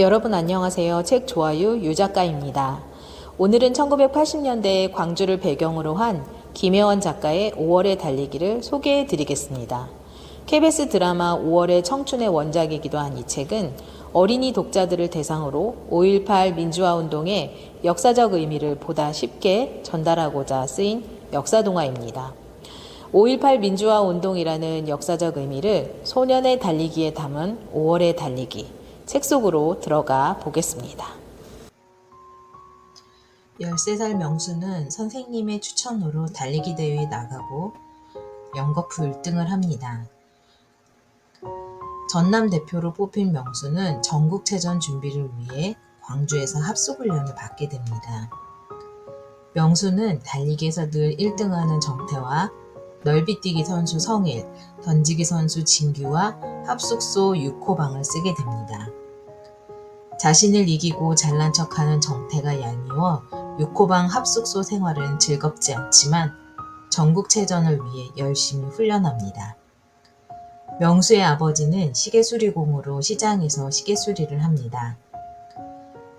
여러분 안녕하세요. 책 좋아요 유 작가입니다. 오늘은 1980년대 광주를 배경으로 한 김혜원 작가의 5월의 달리기를 소개해 드리겠습니다. KBS 드라마 5월의 청춘의 원작이기도 한 이 책은 어린이 독자들을 대상으로 5.18 민주화 운동의 역사적 의미를 보다 쉽게 전달하고자 쓰인 역사동화입니다. 5.18 민주화 운동이라는 역사적 의미를 소년의 달리기에 담은 5월의 달리기 책 속으로 들어가 보겠습니다. 13살 명수는 선생님의 추천으로 달리기 대회에 나가고 연거푸 1등을 합니다. 전남 대표로 뽑힌 명수는 전국체전 준비를 위해 광주에서 합숙훈련을 받게 됩니다. 명수는 달리기에서 늘 1등하는 정태와 넓이뛰기 선수 성일, 던지기 선수 진규와 합숙소 6호방을 쓰게 됩니다. 자신을 이기고 잘난 척하는 정태가 얄미워 6호방 합숙소 생활은 즐겁지 않지만 전국체전을 위해 열심히 훈련합니다. 명수의 아버지는 시계수리공으로 시장에서 시계수리를 합니다.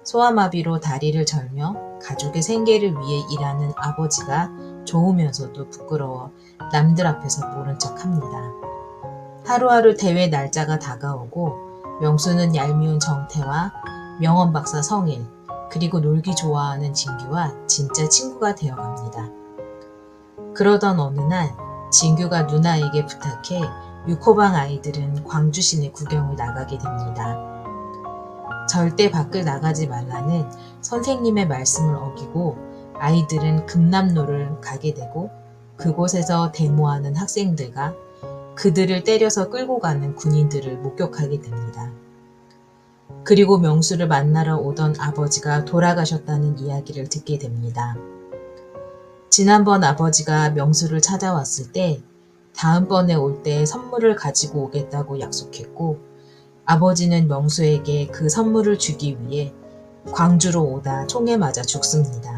소아마비로 다리를 절며 가족의 생계를 위해 일하는 아버지가 좋으면서도 부끄러워 남들 앞에서 모른 척 합니다. 하루하루 대회 날짜가 다가오고 명수는 얄미운 정태와 명언 박사 성일, 그리고 놀기 좋아하는 진규와 진짜 친구가 되어갑니다. 그러던 어느 날 진규가 누나에게 부탁해 6호방 아이들은 광주 시내 구경을 나가게 됩니다. 절대 밖을 나가지 말라는 선생님의 말씀을 어기고 아이들은 금남로를 가게 되고 그곳에서 데모하는 학생들과 그들을 때려서 끌고 가는 군인들을 목격하게 됩니다. 그리고 명수를 만나러 오던 아버지가 돌아가셨다는 이야기를 듣게 됩니다. 지난번 아버지가 명수를 찾아왔을 때 다음번에 올 때 선물을 가지고 오겠다고 약속했고 아버지는 명수에게 그 선물을 주기 위해 광주로 오다 총에 맞아 죽습니다.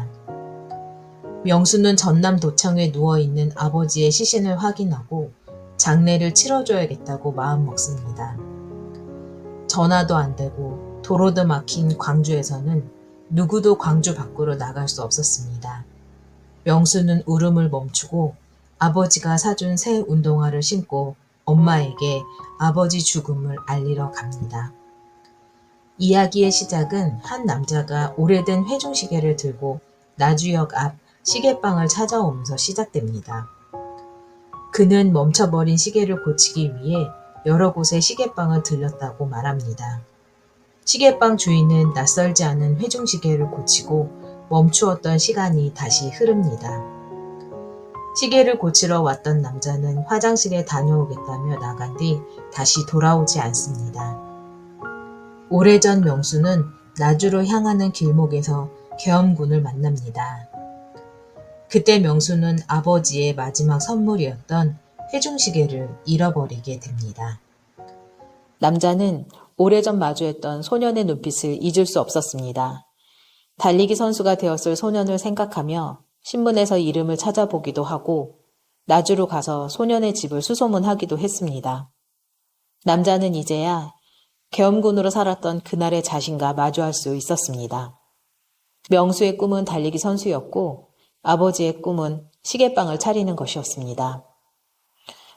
명수는 전남 도청에 누워있는 아버지의 시신을 확인하고 장례를 치러줘야겠다고 마음먹습니다. 전화도 안 되고 도로도 막힌 광주에서는 누구도 광주 밖으로 나갈 수 없었습니다. 명수는 울음을 멈추고 아버지가 사준 새 운동화를 신고 엄마에게 아버지 죽음을 알리러 갑니다. 이야기의 시작은 한 남자가 오래된 회중시계를 들고 나주역 앞 시계방을 찾아오면서 시작됩니다. 그는 멈춰버린 시계를 고치기 위해 여러 곳에 시계방을 들렸다고 말합니다. 시계방 주인은 낯설지 않은 회중시계를 고치고 멈추었던 시간이 다시 흐릅니다. 시계를 고치러 왔던 남자는 화장실에 다녀오겠다며 나간 뒤 다시 돌아오지 않습니다. 오래전 명수는 나주로 향하는 길목에서 계엄군을 만납니다. 그때 명수는 아버지의 마지막 선물이었던 회중시계를 잃어버리게 됩니다. 남자는 오래전 마주했던 소년의 눈빛을 잊을 수 없었습니다. 달리기 선수가 되었을 소년을 생각하며 신문에서 이름을 찾아보기도 하고 나주로 가서 소년의 집을 수소문하기도 했습니다. 남자는 이제야 계엄군으로 살았던 그날의 자신과 마주할 수 있었습니다. 명수의 꿈은 달리기 선수였고 아버지의 꿈은 시계방을 차리는 것이었습니다.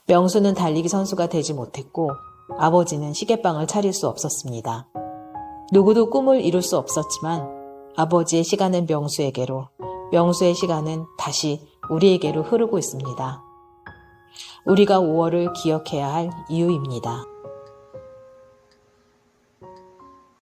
명수는 달리기 선수가 되지 못했고 아버지는 시계방을 차릴 수 없었습니다. 누구도 꿈을 이룰 수 없었지만 아버지의 시간은 명수에게로, 명수의 시간은 다시 우리에게로 흐르고 있습니다. 우리가 5월을 기억해야 할 이유입니다.